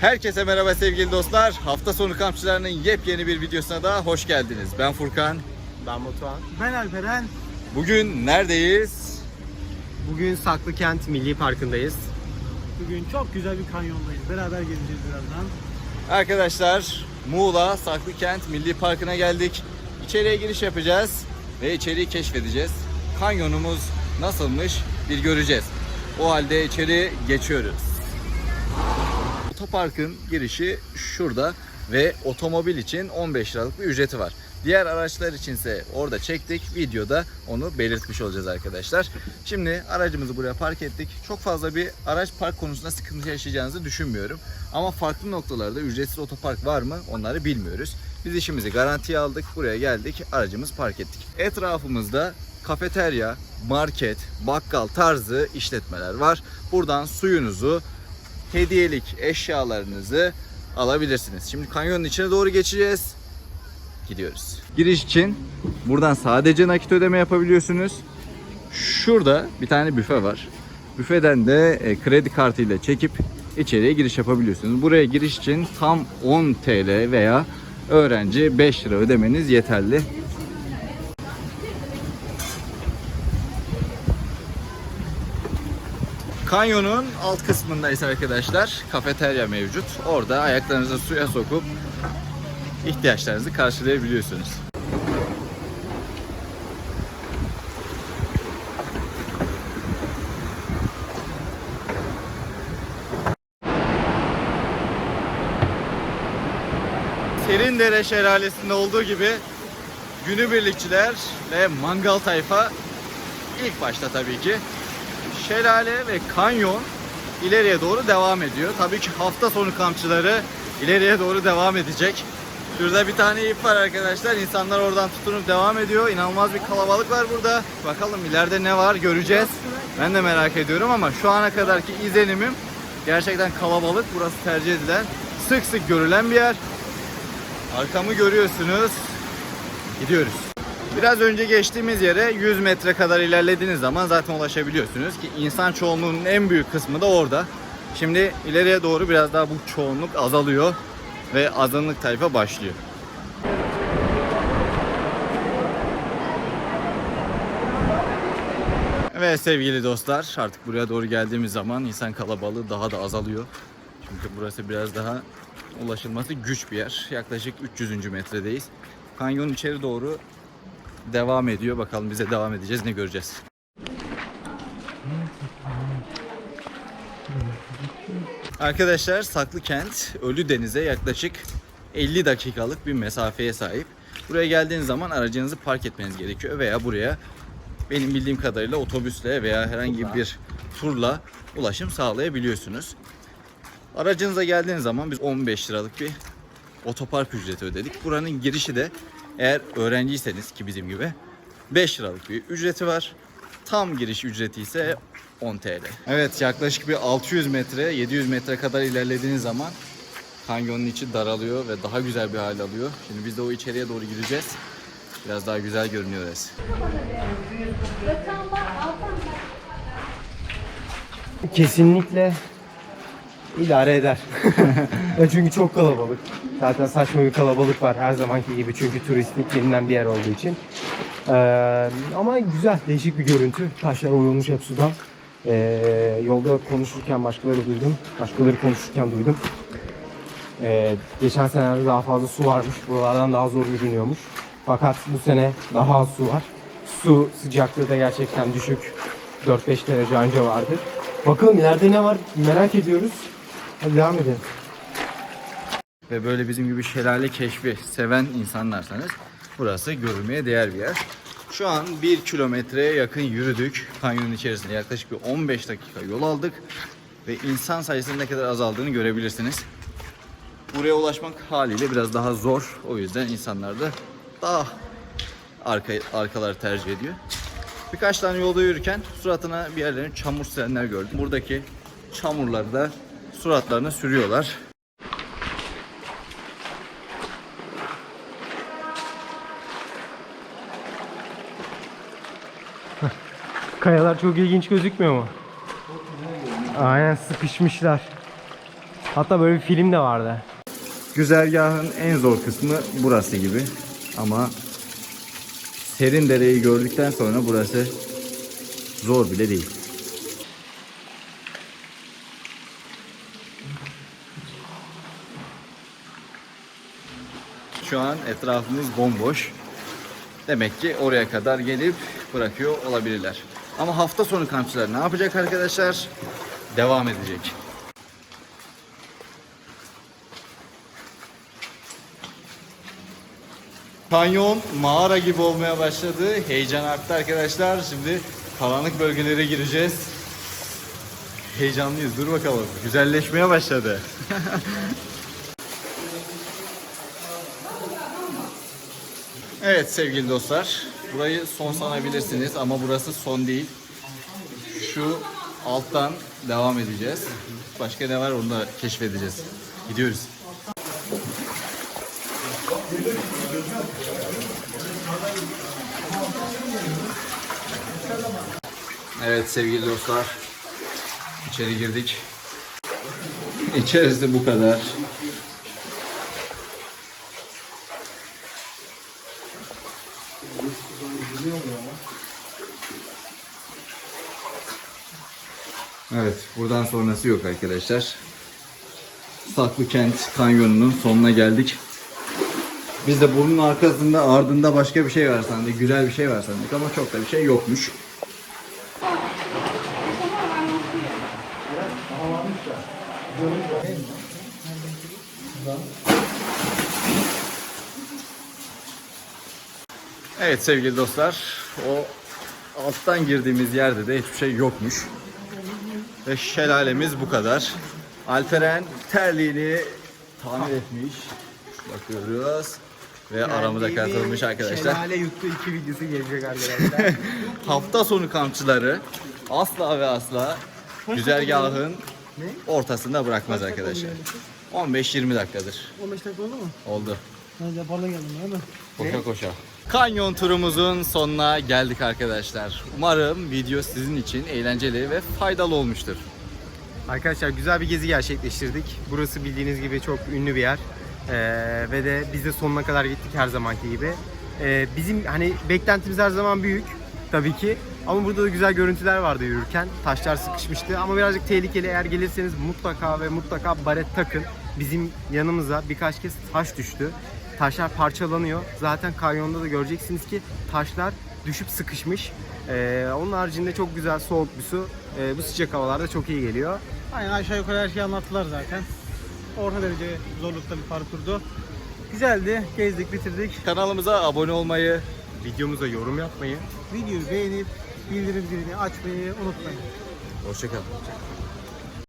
Herkese merhaba sevgili dostlar. Hafta sonu kampçılarının yepyeni bir videosuna da hoş geldiniz. Ben Furkan. Ben Batuhan. Ben Alperen. Bugün neredeyiz? Bugün Saklıkent Milli Parkı'ndayız. Bugün çok güzel bir kanyondayız. Beraber geleceğiz birazdan. Arkadaşlar Muğla Saklıkent Milli Parkı'na geldik. İçeriye giriş yapacağız ve içeriği keşfedeceğiz. Kanyonumuz nasılmış bir göreceğiz. O halde içeri geçiyoruz. Otoparkın girişi şurada ve otomobil için 15 liralık bir ücreti var. Diğer araçlar içinse orada çektik. Videoda onu belirtmiş olacağız arkadaşlar. Şimdi aracımızı buraya park ettik. Çok fazla bir araç park konusunda sıkıntı yaşayacağınızı düşünmüyorum. Ama farklı noktalarda ücretsiz otopark var mı onları bilmiyoruz. Biz işimizi garantiye aldık. Buraya geldik. Aracımızı park ettik. Etrafımızda kafeterya, market, bakkal tarzı işletmeler var. Buradan suyunuzu, hediyelik eşyalarınızı alabilirsiniz. Şimdi kanyonun içine doğru geçeceğiz. Gidiyoruz. Giriş için buradan sadece nakit ödeme yapabiliyorsunuz. Şurada bir tane büfe var. Büfeden de e, kredi kartıyla çekip içeriye giriş yapabiliyorsunuz. Buraya giriş için tam 10 TL veya öğrenci 5 lira ödemeniz yeterli. Kanyonun alt kısmındayız arkadaşlar. Kafeterya mevcut. Orada ayaklarınızı suya sokup ihtiyaçlarınızı karşılayabiliyorsunuz. Serindere Şelalesi'nde olduğu gibi günübirlikçiler ve mangal tayfa ilk başta tabii ki şelale ve kanyon ileriye doğru devam ediyor. Tabii ki hafta sonu kampçıları ileriye doğru devam edecek. Şurada bir tane ip var arkadaşlar. İnsanlar oradan tutunup devam ediyor. İnanılmaz bir kalabalık var burada. Bakalım ileride ne var göreceğiz. Ben de merak ediyorum ama şu ana kadarki izlenimim gerçekten kalabalık. Burası tercih edilen, sık sık görülen bir yer. Arkamı görüyorsunuz. Gidiyoruz. Biraz önce geçtiğimiz yere 100 metre kadar ilerlediğiniz zaman zaten ulaşabiliyorsunuz ki insan çoğunluğunun en büyük kısmı da orada. Şimdi ileriye doğru biraz daha bu çoğunluk azalıyor ve azınlık tayfa başlıyor. Evet sevgili dostlar artık buraya doğru geldiğimiz zaman insan kalabalığı daha da azalıyor. Çünkü burası biraz daha ulaşılması güç bir yer. Yaklaşık 300. metredeyiz. Kanyon içeri doğru devam ediyor. Bakalım bize devam edeceğiz ne göreceğiz. Arkadaşlar Saklıkent Ölü Deniz'e yaklaşık 50 dakikalık bir mesafeye sahip. Buraya geldiğiniz zaman aracınızı park etmeniz gerekiyor veya buraya benim bildiğim kadarıyla otobüsle veya herhangi bir turla ulaşım sağlayabiliyorsunuz. Aracınıza geldiğiniz zaman biz 15 liralık bir otopark ücreti ödedik. Buranın girişi de eğer öğrenciyseniz ki bizim gibi 5 liralık bir ücreti var. Tam giriş ücreti ise 10 TL. Evet yaklaşık bir 600 metre 700 metre kadar ilerlediğiniz zaman kanyonun içi daralıyor ve daha güzel bir hal alıyor. Şimdi biz de o içeriye doğru gireceğiz. Biraz daha güzel görünüyor orası. Kesinlikle idare eder. Çünkü çok kalabalık. Zaten saçma bir kalabalık var her zamanki gibi çünkü turistik bilinen bir yer olduğu için. Ee, ama güzel, değişik bir görüntü. Taşlar oyulmuş hep sudan. Ee, yolda konuşurken başkaları duydum. Başkaları konuşurken duydum. Ee, geçen senelerde daha fazla su varmış. Buralardan daha zor yürünüyormuş. Fakat bu sene daha az su var. Su sıcaklığı da gerçekten düşük. 4-5 derece anca vardır. Bakalım ileride ne var merak ediyoruz. Hadi devam edelim. Ve böyle bizim gibi şelale keşfi seven insanlarsanız burası görülmeye değer bir yer. Şu an 1 kilometreye yakın yürüdük. Kanyonun içerisinde yaklaşık bir 15 dakika yol aldık. Ve insan sayısının ne kadar azaldığını görebilirsiniz. Buraya ulaşmak haliyle biraz daha zor. O yüzden insanlar da daha arka, arkaları tercih ediyor. Birkaç tane yolda yürürken suratına bir yerlerin çamur silenler gördüm. Buradaki çamurları da suratlarına sürüyorlar. Kayalar çok ilginç gözükmüyor mu? Aynen sıkışmışlar. Hatta böyle bir film de vardı. Güzergahın en zor kısmı burası gibi. Ama serin dereyi gördükten sonra burası zor bile değil. Şu an etrafımız bomboş. Demek ki oraya kadar gelip bırakıyor olabilirler. Ama hafta sonu kampçılar ne yapacak arkadaşlar? Devam edecek. Kanyon mağara gibi olmaya başladı. Heyecan arttı arkadaşlar. Şimdi karanlık bölgelere gireceğiz. Heyecanlıyız. Dur bakalım. Güzelleşmeye başladı. evet sevgili dostlar. Burayı son sanabilirsiniz ama burası son değil. Şu alttan devam edeceğiz. Başka ne var onu da keşfedeceğiz. Gidiyoruz. Evet sevgili dostlar. içeri girdik. İçerisi bu kadar. Evet, buradan sonrası yok arkadaşlar. Saklıkent Kanyonu'nun sonuna geldik. Biz de burnun arkasında ardında başka bir şey var sandık, güzel bir şey var sandık ama çok da bir şey yokmuş. Evet sevgili dostlar, o alttan girdiğimiz yerde de hiçbir şey yokmuş. Ve şelalemiz bu kadar. Alperen terliğini tamir etmiş. Bakıyoruz. Ve aramıza katılmış arkadaşlar. Şelale yuttu iki videosu gelecek arkadaşlar. Hafta sonu kampçıları asla ve asla güzergahın ortasında bırakmaz arkadaşlar. 15-20 dakikadır. 15 dakika oldu mu? Oldu. Geldim değil mi? Koşa koşa. Kanyon turumuzun sonuna geldik arkadaşlar. Umarım video sizin için eğlenceli ve faydalı olmuştur. Arkadaşlar güzel bir gezi gerçekleştirdik. Burası bildiğiniz gibi çok ünlü bir yer. Ee, ve de biz de sonuna kadar gittik her zamanki gibi. Ee, bizim hani beklentimiz her zaman büyük tabii ki. Ama burada da güzel görüntüler vardı yürürken. Taşlar sıkışmıştı ama birazcık tehlikeli. Eğer gelirseniz mutlaka ve mutlaka baret takın. Bizim yanımıza birkaç kez taş düştü. Taşlar parçalanıyor. Zaten kanyonda da göreceksiniz ki taşlar düşüp sıkışmış. Ee, onun haricinde çok güzel soğuk bir su. Ee, bu sıcak havalarda çok iyi geliyor. Aynen aşağı yukarı her şeyi anlattılar zaten. Orta derece zorlukta bir parkurdu. Güzeldi. Gezdik, bitirdik. Kanalımıza abone olmayı, Videomuza yorum yapmayı Videoyu beğenip bildirim zilini açmayı unutmayın. hoşçakalın.